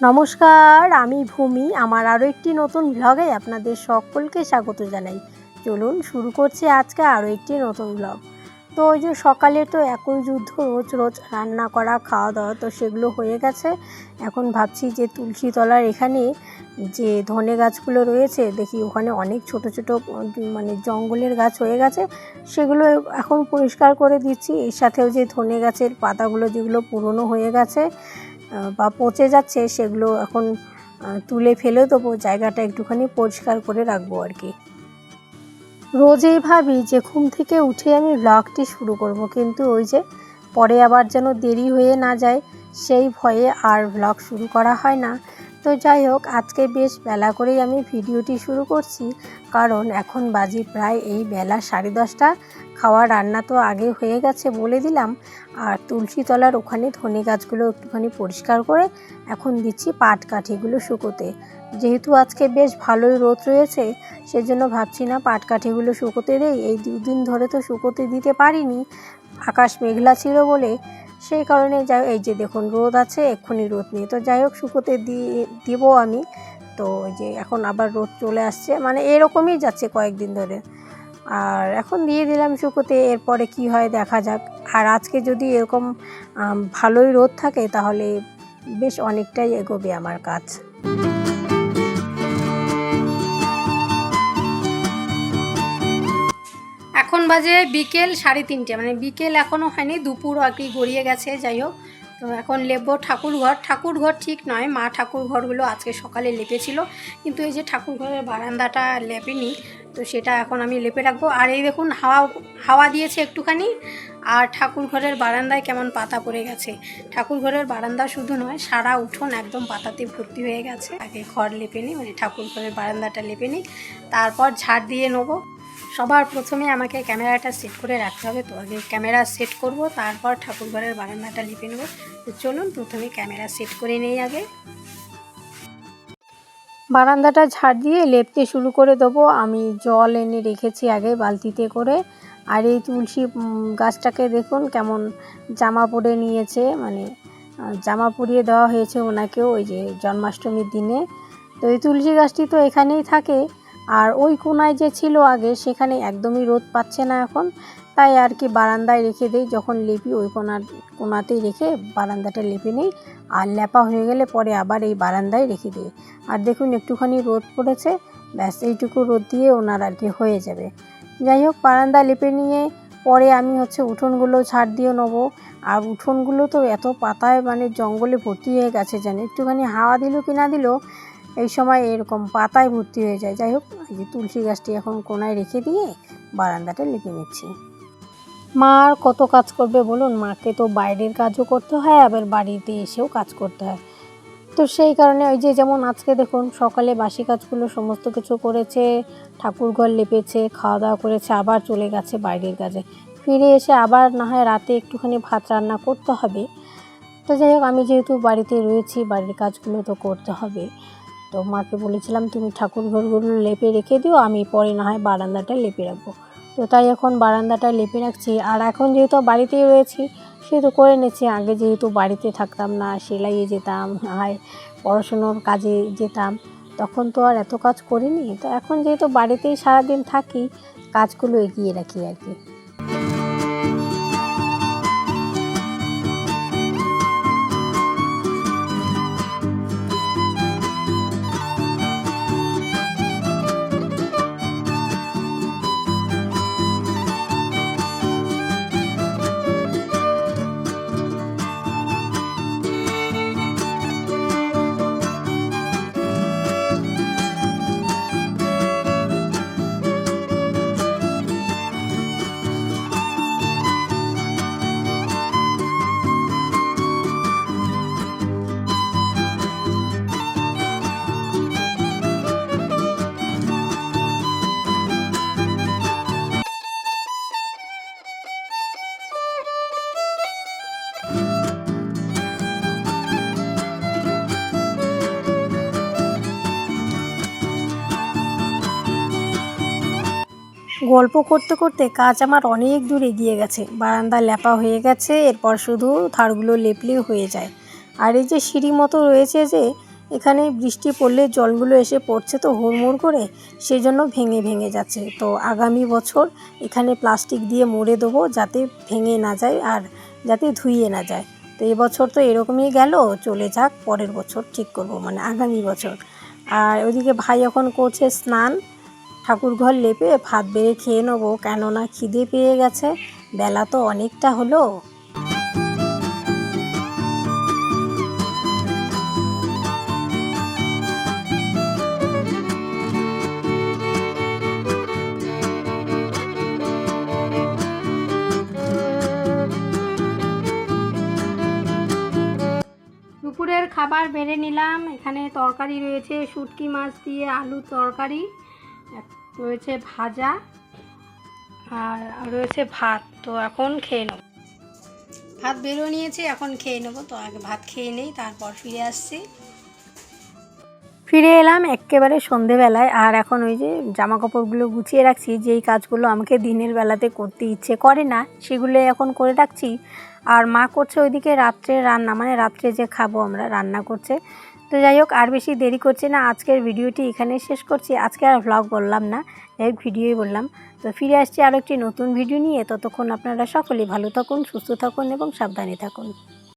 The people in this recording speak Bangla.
নমস্কার, আমি ভূমি। আমার আরও একটি নতুন ব্লগে আপনাদের সকলকে স্বাগত জানাই। চলুন শুরু করছি আজকে আরও একটি নতুন ব্লগ তো ওই যে সকালে তো একই যুদ্ধ, রোজ রোজ রান্না করা খাওয়া দাওয়া তো সেগুলো হয়ে গেছে। এখন ভাবছি যে তুলসী তলার এখানে যে ধনে গাছগুলো রয়েছে, দেখি ওখানে অনেক ছোট ছোট মানে জঙ্গলের গাছ হয়ে গেছে, সেগুলো এখন পরিষ্কার করে দিচ্ছি। এর সাথেও যে ধনে গাছের পাতাগুলো যেগুলো পুরনো হয়ে গেছে বা পচে যাচ্ছে সেগুলো এখন তুলে ফেলে দেবো, জায়গাটা একটুখানি পরিষ্কার করে রাখব আর কি। রোজেই ভাবি যে ঘুম থেকে উঠে আমি ব্লগটি শুরু করব, কিন্তু ওই যে পরে আবার যেন দেরি হয়ে না যায়, সেই ভয়ে আর ব্লগ শুরু করা হয় না। তো যাই হোক, আজকে বেশ বেলা করেই আমি ভিডিওটি শুরু করছি। কারণ এখন বাজি প্রায় এই বেলা সাড়ে দশটা। খাওয়া রান্না তো আগে হয়ে গেছে বলে দিলাম। আর তুলসী তলার ওখানে ধনে গাছগুলো একটুখানি পরিষ্কার করে এখন দিচ্ছি পাট কাঠিগুলো শুকোতে। যেহেতু আজকে বেশ ভালোই রোদ রয়েছে, সেজন্য ভাবছি না পাট কাঠিগুলো শুকোতে দেই। এই দুদিন ধরে তো শুকোতে দিতে পারিনি। আকাশ মেঘলা ছিল বলে সেই কারণে যাই এই যে দেখুন রোদ আছে, এক্ষুনি রোদ নেই। তো যাই হোক শুকোতে দিব আমি। তো ওই যে এখন আবার রোদ চলে আসছে মানে এরকমই যাচ্ছে কয়েকদিন ধরে। আর এখন দিয়ে দিলাম শুকোতে এরপরে কি হয় দেখা যাক। আর আজকে যদি এরকম ভালোই রোদ থাকে, তাহলে বেশ অনেকটাই এগোবে আমার কাজ। বাজে বিকেল সাড়ে তিনটে। মানে বিকেল এখনও হয়নি দুপুর কি গড়িয়ে গেছে, যাই হোক। তো এখন লেপবো ঠাকুর ঘর ঠাকুর ঘর ঠিক নয়, মা ঠাকুর ঘরগুলো আজকে সকালে লেপেছিল। কিন্তু এই যে ঠাকুর ঘরের বারান্দাটা লেপেনি, তো সেটা এখন আমি লেপে রাখব। আর এই দেখুন, হাওয়া হাওয়া দিয়েছে একটুখানি, আর ঠাকুর ঘরের বারান্দায় কেমন পাতা পড়ে গেছে। ঠাকুর ঘরের বারান্দা শুধু নয়, সারা উঠোন একদম পাতাতে ভর্তি হয়ে গেছে। আগে ঘর লেপে মানে ঠাকুর ঘরের বারান্দাটা লেপে নিই তারপর ঝাড় দিয়ে নেব। সবার প্রথমে আমাকে ক্যামেরাটা সেট করে রাখতে হবে। তো আগে ক্যামেরা সেট করব, তারপর ঠাকুরঘরের বারান্দাটা লিপে নেব। তো চলুন, প্রথমে ক্যামেরা সেট করে নেই আগে। বারান্দাটা ঝাড় দিয়ে লেপতে শুরু করে দেবো। আমি জল এনে রেখেছি আগে বালতিতে করে। আর এই তুলসী গাছটাকে দেখুন কেমন জামা পরে নিয়েছে। মানে জামা পরিয়ে দেওয়া হয়েছে ওনাকেও ওই যে জন্মাষ্টমীর দিনে। তো এই তুলসী গাছটি তো এখানেই থাকে। আর ওই কোনায় যে ছিল আগে, সেখানে একদমই রোদ পাচ্ছে না এখন। তাই আর কি বারান্দায় রেখে দেই, যখন লেপি ওই কোনার, কোনাতেই রেখে বারান্দাটা লেপে নেই। আর লেপা হয়ে গেলে পরে আবার এই বারান্দায় রেখে দিই। আর দেখুন একটুখানি রোদ পড়েছে, ব্যাস এইটুকু রোদ দিয়ে ওনার আর কি হয়ে যাবে। যাই হোক, বারান্দা লেপে নিয়ে পরে আমি হচ্ছে উঠোনগুলো ছাড় দিয়ে নেব। আর উঠোনগুলো তো এত পাতায় মানে জঙ্গলে ভর্তি হয়ে গেছে জানি একটুখানি হাওয়া দিল কি না দিল এই সময় এরকম পাতায় ভর্তি হয়ে যায়। যাই হোক, এই যে তুলসী গাছটি এখন কোনায় রেখে দিয়ে বারান্দাটা লিপে নিচ্ছি। মা আর কত কাজ করবে বলুন? মাকে তো বাইরের কাজও করতে হয়, আবার বাড়িতে এসেও কাজ করতে হয়। তো সেই কারণে ওই যে যেমন আজকে দেখুন, সকালে বাসি কাজগুলো সমস্ত কিছু করেছে, ঠাকুর ঘর লেপেছে, খাওয়া দাওয়া করেছে, আবার চলে গেছে বাইরের কাজে। ফিরে এসে আবার না হয় রাতে একটুখানি ভাত রান্না করতে হবে। তো যাই হোক, আমি যেহেতু বাড়িতে রয়েছি, বাড়ির কাজগুলো তো করতে হবে। তো মাকে বলেছিলাম, তুমি ঠাকুর ঘরগুলো লেপে রেখে দিও, আমি পরে না হয় বারান্দাটা লেপে রাখব। তো তাই এখন বারান্দাটা লেপে রাখছি। আর এখন যেহেতু বাড়িতেই রয়েছি, সেহেতু করে নিচ্ছি। আগে যেহেতু বাড়িতে থাকতাম না, সেলাইয়ে যেতাম হয় পড়াশুনোর কাজে যেতাম, তখন তো আর এত কাজ করিনি। তো এখন যেহেতু বাড়িতেই সারাদিন থাকি, কাজগুলো এগিয়ে রাখি আর কি। গল্প করতে করতে কাজ আমার অনেক দূর এগিয়ে গেছে। বারান্দা লেপা হয়ে গেছে, এরপর শুধু ধারগুলো লেপলেই হয়ে যায়। আর এই যে সিঁড়ি মতো রয়েছে যে, এখানে বৃষ্টি পড়লে জলগুলো এসে পড়ছে তো হুড়মুড় করে সেই জন্য ভেঙে ভেঙে যাচ্ছে। তো আগামী বছর এখানে প্লাস্টিক দিয়ে মুড়ে দেবো যাতে ভেঙে না যায় আর যাতে ধুইয়ে না যায়। তো এবছর তো এরকমই গেল, চলে যাক, পরের বছর ঠিক করব মানে আগামী বছর। আর ওইদিকে ভাই এখন করছে স্নান। ঠাকুর ঘর লেপে ভাত বেড়ে খেয়ে নেব, কেননা খিদে পেয়ে গেছে। বেলা তো অনেকটা হলো। দুপুরের খাবার বেড়ে নিলাম। এখানে তরকারি রয়েছে, শুটকি মাছ দিয়ে আলু তরকারি। রয়েছে ভাজা আর রয়েছে ভাত তো এখন খেয়ে নেব। ভাত বেরো নিয়েছি এখন খেয়ে নেব। তো আগে ভাত খেয়ে নেই তারপর ফিরে আসছি। ফিরে এলাম একেবারে সন্ধেবেলায় আর এখন ওই যে জামা কাপড়গুলো গুছিয়ে রাখছি যেই কাজগুলো আমাকে দিনের বেলাতে করতে ইচ্ছে করে না সেগুলো এখন করে রাখছি। আর মা করছে ওইদিকে রাত্রে রান্না মানে রাত্রে যে খাব আমরা, রান্না করছে। তো যাই হোক, আর বেশি দেরি করছি না, আজকের ভিডিওটি এখানে শেষ করছি। আজকে আর ভ্লগ বললাম না, যাই হোক, ভিডিওই বললাম। তো ফিরে আসছি আরও একটি নতুন ভিডিও নিয়ে, ততক্ষণ আপনারা সকলেই ভালো থাকুন, সুস্থ থাকুন এবং সাবধানে থাকুন।